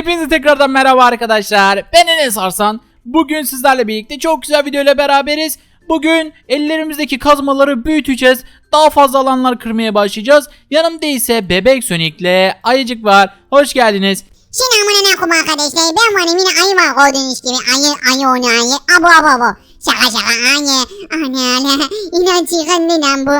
Hepinize tekrardan merhaba arkadaşlar. Ben Enes Arslan. Bugün sizlerle birlikte çok güzel video ile beraberiz. Bugün ellerimizdeki kazmaları büyüteceğiz. Daha fazla alanlar kırmaya başlayacağız. Yanımda ise Bebek Sonic'le Ayıcık var. Hoş geldiniz. Selamun aleyküm arkadaşlar. Ben varım yine ayı var gördüğünüz gibi. Ayı, ayı onu ayı. Abo abo abo. Şaka şaka ayı. Ana ana. İnan çıkındı lan bu.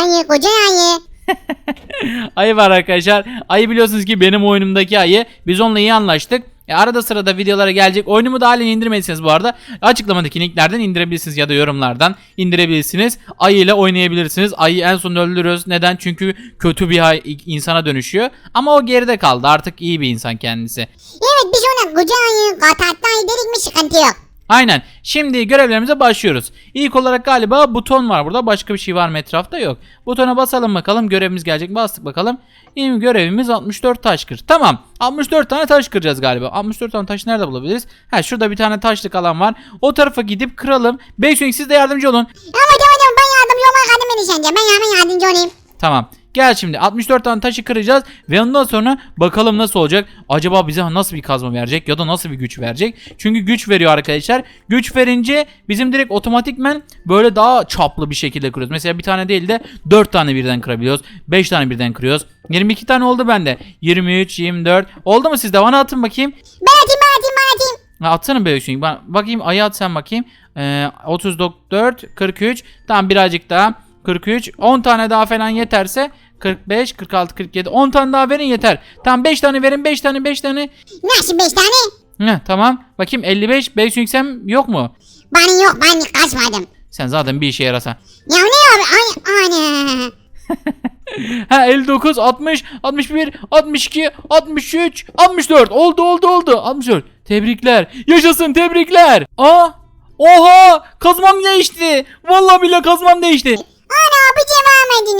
Ayı koca ayı. Ayı var arkadaşlar. Ayı biliyorsunuz ki benim oyunumdaki ayı. Biz onunla iyi anlaştık. E, arada sırada videolara gelecek. Oyunumu da halen indirmediyseniz bu arada açıklamadaki linklerden indirebilirsiniz ya da yorumlardan indirebilirsiniz. Ayı ile oynayabilirsiniz. Ayıyı en son öldürüyoruz. Neden? Çünkü kötü bir insana dönüşüyor. Ama o geride kaldı. Artık iyi bir insan kendisi. Evet biz ona koca ayı katatlı ayı dedik mi sıkıntı yok. Aynen. Şimdi görevlerimize başlıyoruz. İlk olarak galiba buton var burada. Başka bir şey var mı etrafta? Yok. Butona basalım bakalım. Görevimiz gelecek. Bastık bakalım. İyi görevimiz 64 taş kır. Tamam. 64 tane taş kıracağız galiba. 64 tane taş nerede bulabiliriz? Ha şurada bir tane taşlık alan var. O tarafa gidip kıralım. Beyswing siz de yardımcı olun. Ama tamam tamam ben yardımcı beni sence. Ben yardımcı olayım. Tamam. Gel şimdi 64 tane taşı kıracağız ve ondan sonra bakalım nasıl olacak. Acaba bize nasıl bir kazma verecek ya da nasıl bir güç verecek? Çünkü güç veriyor arkadaşlar. Güç verince bizim direkt otomatikmen böyle daha çaplı bir şekilde kırıyoruz. Mesela bir tane değil de 4 tane birden kırabiliyoruz. 5 tane birden kırıyoruz. 22 tane oldu bende. 23, 24. Oldu mu sizde? Bana atın bakayım. Ben atayım ben atayım ben atayım. Ha, atsana böyle şey. Ben bakayım ayı at sen bakayım. Ee, 34, 43. Tamam birazcık daha. 43. 10 tane daha falan yeterse 45, 46, 47. 10 tane daha verin yeter. Tamam 5 tane verin. 5 tane 5 tane. Nasıl beş tane? Heh, tamam. Bakayım 55. 5 yüksem yok mu? Bana yok ben kaçmadım. Sen zaten bir işe yarasan. Ya ne abi? Ay, ana. Ha 59, 60, 61, 62, 63, 64. Oldu oldu oldu. 64. Tebrikler. Yaşasın tebrikler. Aa! Oha! Kazmam değişti. Vallahi bile kazmam değişti. Ana bir cevap edin.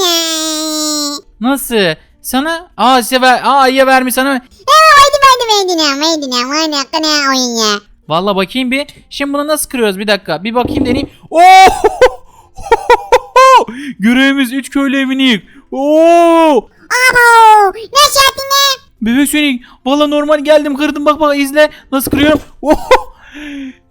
Nasıl? Sana? Aa size ver. Aa ayıya vermiş sana. Evet verdi verdi verdi verdi verdi verdi kına oyun ya. Vallahi bakayım bir. Şimdi bunu nasıl kırıyoruz? Bir dakika. Bir bakayım deneyeyim. Oo! Görevimiz 3 köylü evini yık. Oo! Abo nasıl yaptın ne? Bebek Sonic. Valla normal geldim kırdım bak bak izle. Nasıl kırıyorum. Oh!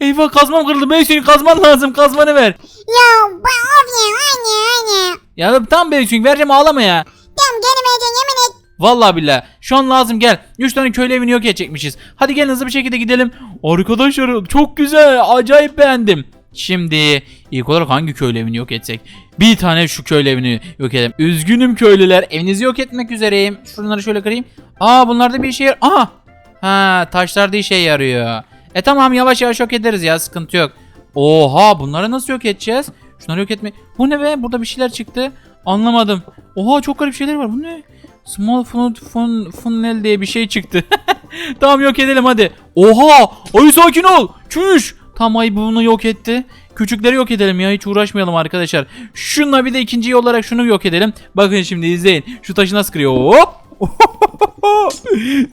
Eyvah kazmam kırıldı. Bebek Sonic kazman lazım. Kazmanı ver. Ya ben of ya anne anne. Ya tam Bebek Sonic vereceğim ağlama ya. Tamam vereceğim yemin et. Vallahi billahi. Şu an lazım gel. 3 tane köylü evini yok edecekmişiz. Hadi gelin hızlı bir şekilde gidelim. Arkadaşlar çok güzel. Acayip beğendim. Şimdi ilk olarak hangi köylü evini yok etsek? Bir tane şu köylü evini yok edelim. Üzgünüm köylüler. Evinizi yok etmek üzereyim. Şunları şöyle kırayım. Aa bunlarda bir işe yar... Aha! Ha taşlar da işe yarıyor. E tamam yavaş yavaş yok ederiz ya sıkıntı yok. Oha bunları nasıl yok edeceğiz? Şunları yok etme. Bu ne be? Burada bir şeyler çıktı. Anlamadım. Oha çok garip şeyler var. Bu ne? Small fun, fun, funnel diye bir şey çıktı. tamam yok edelim hadi. Oha! Ayı sakin ol. Çüş. Tam ayı bunu yok etti. Küçükleri yok edelim ya hiç uğraşmayalım arkadaşlar. Şunla bir de ikinci olarak şunu yok edelim. Bakın şimdi izleyin. Şu taşı nasıl kırıyor. Hop!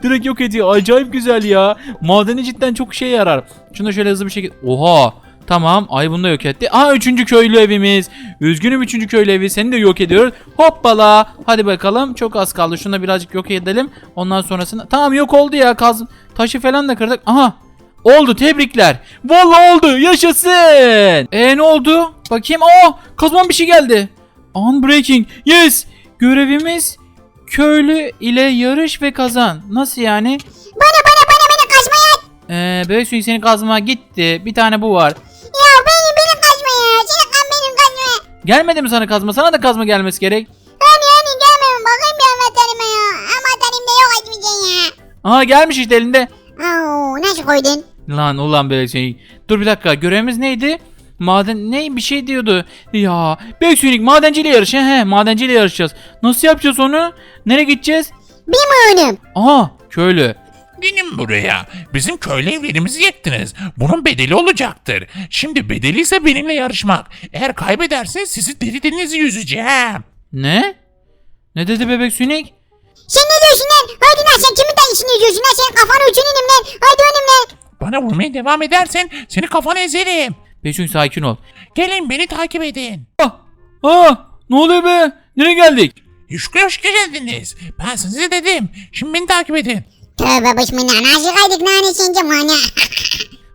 Direkt yok ediyor. Acayip güzel ya. Madeni cidden çok işe yarar. Şunu şöyle hızlı bir şekilde. Oha! Tamam. Ay bunu da yok etti. Aa üçüncü köylü evimiz. Üzgünüm üçüncü köylü evi. Seni de yok ediyoruz. Hoppala. Hadi bakalım. Çok az kaldı. Şunu da birazcık yok edelim. Ondan sonrasında. Tamam yok oldu ya. Kaz... Taşı falan da kırdık. Aha. Oldu tebrikler. Vallahi oldu. Yaşasın. E ne oldu? Bakayım. Aa kazmam bir şey geldi. Unbreaking. Yes. Görevimiz köylü ile yarış ve kazan. Nasıl yani? Bana bana bana bana kaçmaya at. Ee, bebek suyu senin kazma gitti. Bir tane bu var. Gelmedi mi sana kazma? Sana da kazma gelmesi gerek. Hani hani gelmiyorum bakayım bir anahtarıma ya. Anahtarım da yok açmayacaksın ya. Aha gelmiş işte elinde. Oo nasıl koydun? Lan ulan bebek suyu. Dur bir dakika görevimiz neydi? Maden ne bir şey diyordu. Ya suyu madenciyle yarış. He he madenciyle yarışacağız. Nasıl yapacağız onu? Nereye gideceğiz? Bilmiyorum. Aha köylü. Gelin buraya. Bizim köylü evlerimizi yektiniz. Bunun bedeli olacaktır. Şimdi bedeli ise benimle yarışmak. Eğer kaybederseniz sizi deri denizi yüzeceğim. Ne? Ne dedi bebek sünik? Sen ne diyorsun lan? Hadi lan sen kimin dayısını yüzüyorsun lan? Senin kafanı uçunayım lan. Hadi önüm lan. Bana vurmaya devam edersen seni kafana ezerim. Suyu sakin ol. Gelin beni takip edin. Ah, ah, ne oluyor be? Nereye geldik? Hoş hoş geldiniz. Ben size dedim. Şimdi beni takip edin. Tövbe başımdan nasıl kaydık nane sence mana.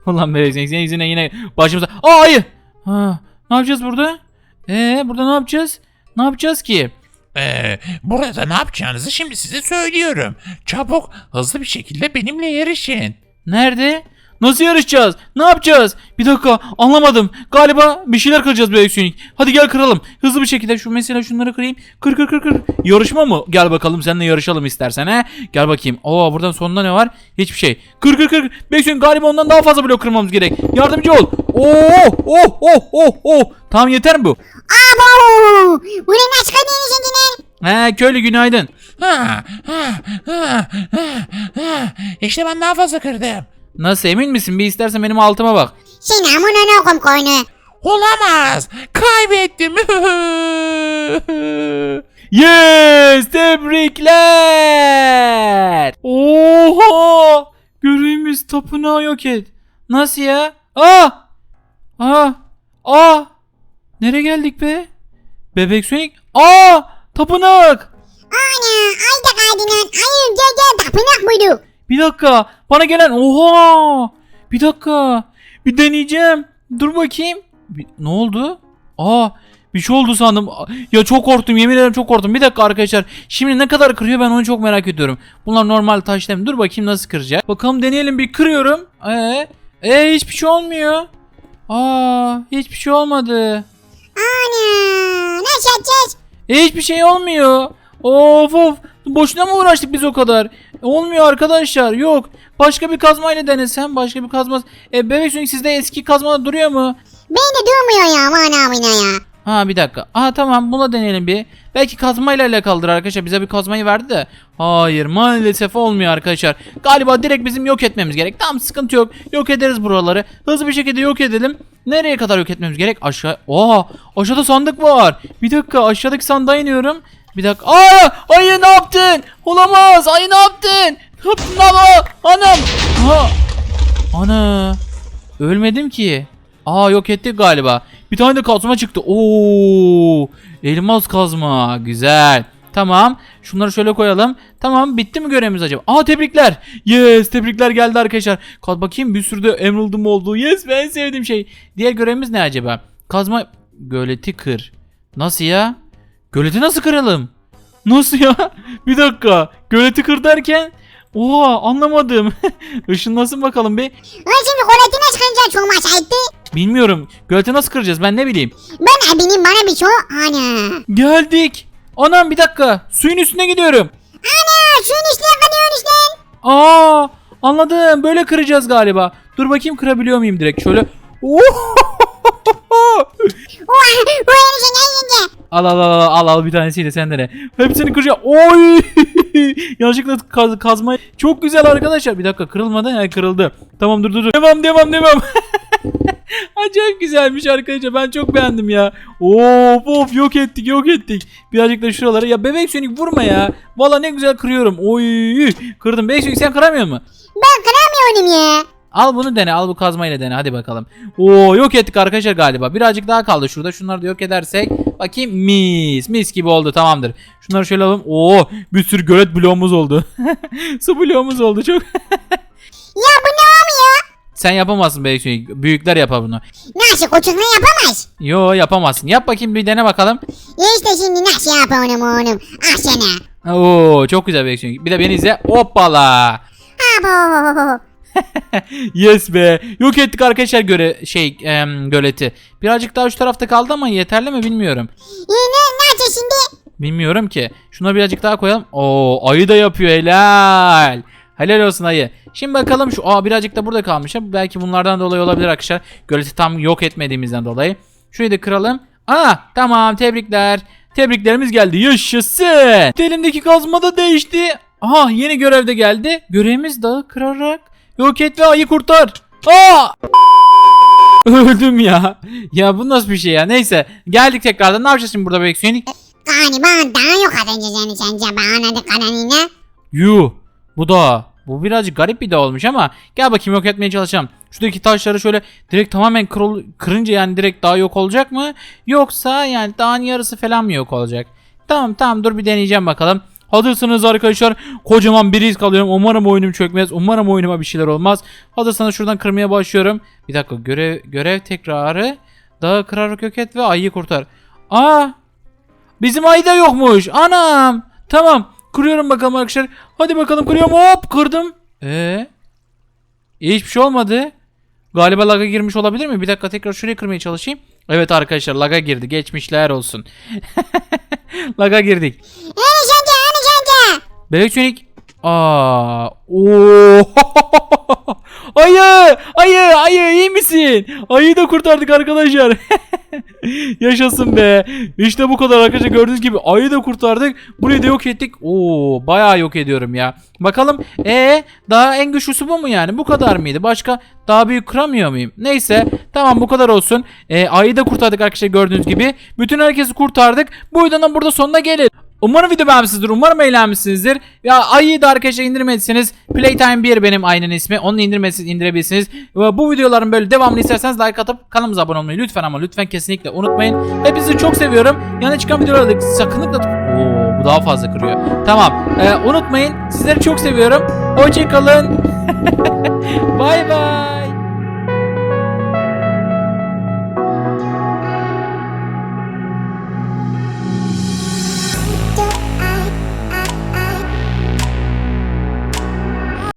Ulan Sonic senin yüzünden yine başımıza... Aa ayı! Ha, ne yapacağız burada? Ee burada ne yapacağız? Ne yapacağız ki? Ee, burada ne yapacağınızı şimdi size söylüyorum. Çabuk, hızlı bir şekilde benimle yarışın. Nerede? Nasıl yarışacağız? Ne yapacağız? Bir dakika anlamadım. Galiba bir şeyler kıracağız bebek Sonic. Hadi gel kıralım. Hızlı bir şekilde şu mesela şunları kırayım. Kır kır kır kır. Yarışma mı? Gel bakalım seninle yarışalım istersen he. Gel bakayım. Oo buradan sonunda ne var? Hiçbir şey. Kır kır kır. Bebek Sonic galiba ondan daha fazla blok kırmamız gerek. Yardımcı ol. Oo oh oh oh oh. Tamam yeter mi bu? Abo! Bu ne sence He köylü günaydın. Ha, ha, ha, ha, ha. İşte ben daha fazla kırdım. Nasıl emin misin? Bir istersen benim altıma bak. Sen amına okum koyunu. Olamaz. Kaybettim. Yes! Tebrikler! Oha! Görevimiz tapınağı yok et. Nasıl ya? Aa! Aa! Aa! Nereye geldik be? Bebek Sonic? Aa! Tapınak! Ana ay da kaydın lan. Ay gel gel tapınak buydu. Bir dakika. Bana gelen oha! Bir dakika. Bir deneyeceğim. Dur bakayım. Bir- ne oldu? Aa! Bir şey oldu sandım. Ya çok korktum. Yemin ederim çok korktum. Bir dakika arkadaşlar. Şimdi ne kadar kırıyor ben onu çok merak ediyorum. Bunlar normal taş değil mi? Dur bakayım nasıl kıracak. Bakalım deneyelim bir kırıyorum. Ee, ee hiçbir şey olmuyor. Aa, hiçbir şey olmadı. Ana nasıl yapacağız? E, hiçbir şey olmuyor. Of of. Boşuna mı uğraştık biz o kadar? Olmuyor arkadaşlar. Yok. Başka bir kazmayla denesem. Başka bir kazma. E bebek Sonic sizde eski kazma duruyor mu? Ben de durmuyor ya aman abine ya. Ha bir dakika. Aha tamam buna deneyelim bir. Belki kazmayla alakalıdır arkadaşlar. Bize bir kazmayı verdi de. Hayır maalesef olmuyor arkadaşlar. Galiba direkt bizim yok etmemiz gerek. Tamam sıkıntı yok. Yok ederiz buraları. Hızlı bir şekilde yok edelim. Nereye kadar yok etmemiz gerek? Aşağı. Oha aşağıda sandık var. Bir dakika aşağıdaki sandığa iniyorum. Bir dakika. Aa ayı ne yaptın? Olamaz. Ayı ne yaptın? Ne yaptın? Anam. Ha. Ana. Ölmedim ki. Aa yok ettik galiba. Bir tane de kazma çıktı. Oo! Elmas kazma. Güzel. Tamam. Şunları şöyle koyalım. Tamam bitti mi görevimiz acaba? Aa tebrikler. Yes tebrikler geldi arkadaşlar. Kaz bakayım bir sürü de emerald'ım oldu. Yes ben sevdiğim şey. Diğer görevimiz ne acaba? Kazma göleti kır. Nasıl ya? Göleti nasıl kıralım? Nasıl ya? Bir dakika. Göleti kır derken Oha anlamadım. Işınlasın bakalım bir. Lan şimdi koletine çıkınca çok maçaydı. Bilmiyorum. Göleti nasıl kıracağız ben ne bileyim. Ben abinin bana bir şey ana. Geldik. Anam bir dakika. Suyun üstüne gidiyorum. Ana şunun üstüne kalıyorsun işte. Aa anladım. Böyle kıracağız galiba. Dur bakayım kırabiliyor muyum direkt şöyle. Oh! Oha bu yeni ne yenge? al al al al al bir tanesiyle sen de ne. Hepsini kıracağım. Oy! Yanlışlıkla kaz, kazma. Çok güzel arkadaşlar. Bir dakika kırılmadı. Ha kırıldı. Tamam dur dur dur. Devam devam devam. Acayip güzelmiş arkadaşlar. Ben çok beğendim ya. Of of yok ettik yok ettik. Birazcık da şuraları. Ya bebek sönük vurma ya. Valla ne güzel kırıyorum. Oy kırdım. Bebek sönük sen kıramıyor mu? Ben kıramıyorum ya. Al bunu dene. Al bu kazmayla dene. Hadi bakalım. Oo yok ettik arkadaşlar galiba. Birazcık daha kaldı şurada. Şunları da yok edersek. Bakayım mis. Mis gibi oldu. Tamamdır. Şunları şöyle alalım. Oo bir sürü gölet bloğumuz oldu. Su bloğumuz oldu çok. Ya bu ne olmuyor? Sen yapamazsın belki. Büyükler yapar bunu. Nasıl küçükler yapamaz? Yo yapamazsın. Yap bakayım bir dene bakalım. Ya işte şimdi nasıl yapıyorum oğlum? Ah sana. Oo çok güzel belki. Bir de beni izle. Hoppala. Abo. yes be. Yok ettik arkadaşlar göre şey em, göleti. Birazcık daha şu tarafta kaldı ama yeterli mi bilmiyorum. Ya ne, nerede şimdi? Bilmiyorum ki. Şuna birazcık daha koyalım. Oo ayı da yapıyor helal. Helal olsun ayı. Şimdi bakalım şu aa birazcık da burada kalmış. Belki bunlardan dolayı olabilir arkadaşlar. Göleti tam yok etmediğimizden dolayı. Şurayı da kıralım. Aa tamam tebrikler. Tebriklerimiz geldi. Yaşasın. Elimdeki kazma da değişti. Aha yeni görev de geldi. Görevimiz dağı kırarak yok et ve ayı kurtar. Aa! Öldüm ya. Ya bu nasıl bir şey ya? Neyse. Geldik tekrardan. Ne yapacağız şimdi burada Bebek Sonic? Galiba daha yok seni sence ben anladık kadarıyla. Yuh. Bu da. Bu birazcık garip bir de olmuş ama gel bakayım yok etmeye çalışacağım. Şuradaki taşları şöyle direkt tamamen kırıl, kırınca yani direkt daha yok olacak mı? Yoksa yani dağın yarısı falan mı yok olacak? Tamam tamam dur bir deneyeceğim bakalım. Hazırsanız arkadaşlar kocaman bir risk alıyorum. Umarım oyunum çökmez. Umarım oyunuma bir şeyler olmaz. Hazırsanız şuradan kırmaya başlıyorum. Bir dakika görev görev tekrarı. Dağı kırarak yok et ve ayıyı kurtar. Aa! Bizim ayı da yokmuş. Anam. Tamam. Kırıyorum bakalım arkadaşlar. Hadi bakalım kırıyorum. Hop kırdım. Ee? Hiçbir şey olmadı. Galiba laga girmiş olabilir mi? Bir dakika tekrar şurayı kırmaya çalışayım. Evet arkadaşlar laga girdi. Geçmişler olsun. laga girdik. Bebek Sonic. Aa, oo. ayı, ayı, ayı iyi misin? Ayıyı da kurtardık arkadaşlar. Yaşasın be. İşte bu kadar arkadaşlar gördüğünüz gibi ayıyı da kurtardık. Burayı da yok ettik. Oo, bayağı yok ediyorum ya. Bakalım e daha en güçlüsü bu mu yani? Bu kadar mıydı? Başka daha büyük kıramıyor muyum? Neyse tamam bu kadar olsun. E, ayıyı da kurtardık arkadaşlar gördüğünüz gibi. Bütün herkesi kurtardık. Bu videonun burada sonuna gelir. Umarım video beğenmişsinizdir. Umarım eğlenmişsinizdir. Ya ayıyı da arkadaşlar indirmediyseniz Playtime 1 benim ayının ismi. Onu indirmediyseniz indirebilirsiniz. Bu videoların böyle devamlı isterseniz like atıp kanalımıza abone olmayı lütfen ama lütfen kesinlikle unutmayın. Hepinizi çok seviyorum. Yana çıkan videoları da sakınlıkla... Oo, bu daha fazla kırıyor. Tamam. Ee, unutmayın. Sizleri çok seviyorum. Hoşçakalın. bay bay.